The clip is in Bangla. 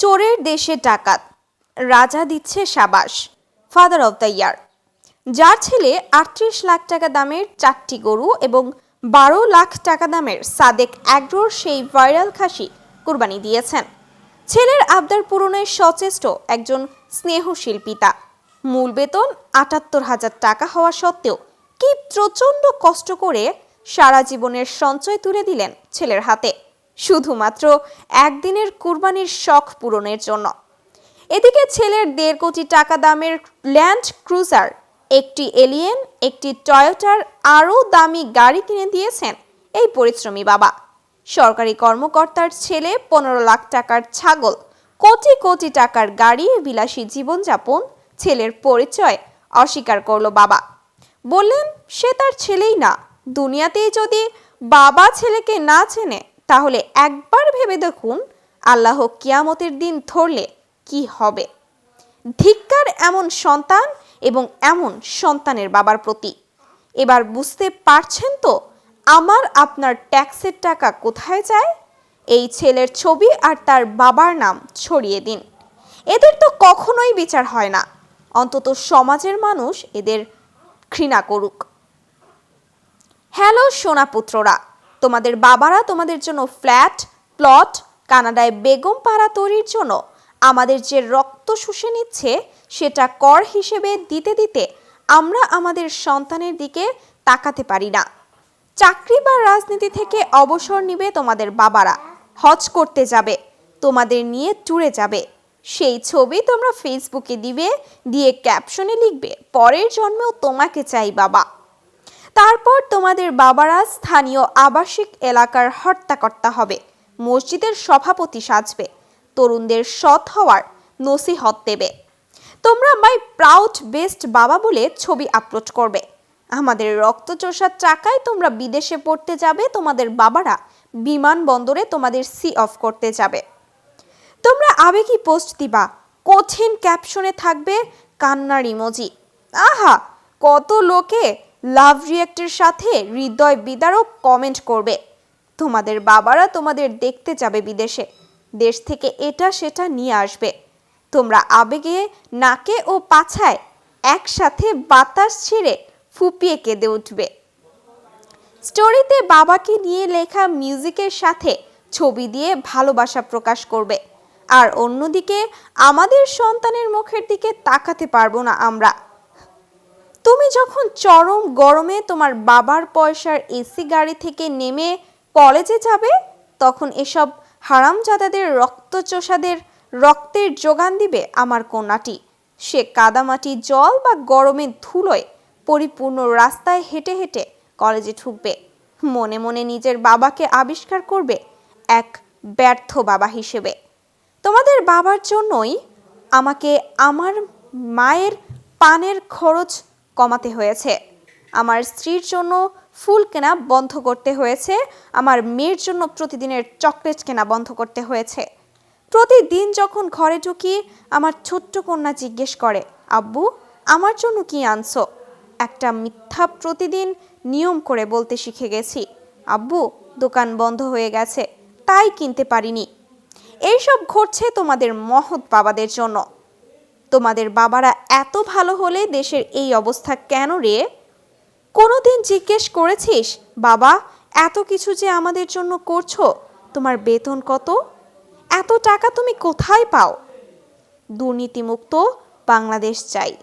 চোরের দেশে ডাকাত। রাজা দিচ্ছে সাবাস ফাদার অব দ্য ইয়ার যার ছেলে আটত্রিশ লাখ টাকা দামের চারটি গরু এবং বারো লাখ টাকা দামের সাদেক অ্যাগ্রোর সেই ভাইরাল খাসি কুরবানি দিয়েছেন। ছেলের আবদার পূরণের সচেষ্ট একজন স্নেহশীল পিতা। মূল বেতন আটাত্তর হাজার টাকা হওয়া সত্ত্বেও কি প্রচণ্ড কষ্ট করে সারা জীবনের সঞ্চয় তুলে দিলেন ছেলের হাতে। শুধুমাত্র একদিনের কুরবানির শখ পূরণের জন্য। এদিকে ছেলের দেড় কোটি টাকা দামের ল্যান্ড ক্রুজার, একটি এলিয়েন, একটি টয়োটার, আরও দামি গাড়ি কিনে দিয়েছেন এই পরিশ্রমী বাবা। সরকারি কর্মকর্তার ছেলে, পনেরো লাখ টাকার ছাগল, কোটি কোটি টাকার গাড়ি, বিলাসী জীবনযাপন, ছেলের পরিচয় অস্বীকার করল বাবা। বললেন, সে তার ছেলেই না। দুনিয়াতেই যদি বাবা ছেলেকে না চেনে তাহলে একবার ভেবে দেখুন আল্লাহ কিয়ামতের দিন ধরলে কি হবে। ধিক্কার এমন সন্তান এবং এমন সন্তানের বাবার প্রতি। এবার বুঝতে পারছেন তো আমার আপনার ট্যাক্সের টাকা কোথায় যায়? এই ছেলের ছবি আর তার বাবার নাম ছড়িয়ে দিন। এদের তো কখনোই বিচার হয় না। অন্তত সমাজের মানুষ এদের ঘৃণা করুক। হ্যালো, সোনাপুত্ররা! তোমাদের বাবারা তোমাদের জন্য ফ্ল্যাট, প্লট, কানাডায় বেগম পাড়া তৈরির জন্য আমাদের যে রক্ত শুষে নিচ্ছে, সেটা কর হিসেবে দিতে দিতে আমরা আমাদের সন্তানের দিকে তাকাতে পারি না। চাকরি বা রাজনীতি থেকে অবসর নিবে তোমাদের বাবারা। হজ করতে যাবে, তোমাদের নিয়ে ট্যুরে যাবে। সেই ছবি তোমরা ফেসবুকে দিবে, দিয়ে ক্যাপশনে লিখবে, পরের জন্মেও তোমাকে চাই বাবা। তারপর তোমাদের বাবারা স্থানীয় আবাসিক এলাকার হর্তাকর্তা হবে। মসজিদের সভাপতি সাজবে। তরুণদের সৎ হওয়ার নসিহত দেবে। তোমরা মাই প্রাউড বেস্ট বাবা বলে ছবি আপলোড করবে। আমাদের রক্তচোষার চাকায় তোমরা বিদেশে পড়তে যাবে, তোমাদের বাবারা বিমানবন্দরে তোমাদের সি অফ করতে যাবে। তোমরা আবেগী পোস্ট দিবা, কঠিন ক্যাপশনে থাকবে কান্নার ইমোজি। আহা, কত লোকে লাভ রিয়াক্টের সাথে হৃদয় বিদারক কমেন্ট করবে। তোমাদের বাবারা তোমাদের দেখতে যাবে বিদেশে। দেশ থেকে এটা সেটা নিয়ে আসবে। তোমরা আবেগে, নাকে ও পাছায় একসাথে বাতাস ছেড়ে ফুপিয়ে কেঁদে উঠবে। স্টোরিতে বাবাকে নিয়ে লেখা মিউজিকের সাথে ছবি দিয়ে ভালোবাসা প্রকাশ করবে। আর অন্যদিকে আমাদের সন্তানের মুখের দিকে তাকাতে পারব না আমরা। তুমি যখন চরম গরমে তোমার বাবার পয়সার এসি গাড়ি থেকে নেমে কলেজে যাবে, তখন এসব হারামজাদাদের রক্তচোষাদের রক্তের যোগান দিবে আমার কন্যাটি। সে কাদামাটি জল বা গরমের ধুলোয় পরিপূর্ণ রাস্তায় হেঁটে হেঁটে কলেজে ঢুকবে। মনে মনে নিজের বাবাকে আবিষ্কার করবে এক ব্যর্থ বাবা হিসেবে। তোমাদের বাবার জন্যই আমাকে আমার মায়ের পানের খরচ কমাতে হয়েছে। আমার স্ত্রীর জন্য ফুল কেনা বন্ধ করতে হয়েছে। আমার মেয়ের জন্য প্রতিদিনের চকলেট কেনা বন্ধ করতে হয়েছে। প্রতিদিন যখন ঘরে ঢুকি, আমার ছোট্ট কন্যা জিজ্ঞেস করে, আব্বু, আমার জন্য কি আনছো? একটা মিথ্যা প্রতিদিন নিয়ম করে বলতে শিখে গেছি। আব্বু, দোকান বন্ধ হয়ে গেছে, তাই কিনতে পারিনি। এইসব ঘটছে তোমাদের মহৎ বাবাদের জন্য। তোমাদের বাবারা এত ভালো হলে দেশের এই অবস্থা কেন রে? কোনোদিন জিজ্ঞেস করেছিস, বাবা, এত কিছু যে আমাদের জন্য করছ, তোমার বেতন কত? এত টাকা তুমি কোথায় পাও? দুর্নীতিমুক্ত বাংলাদেশ চাই।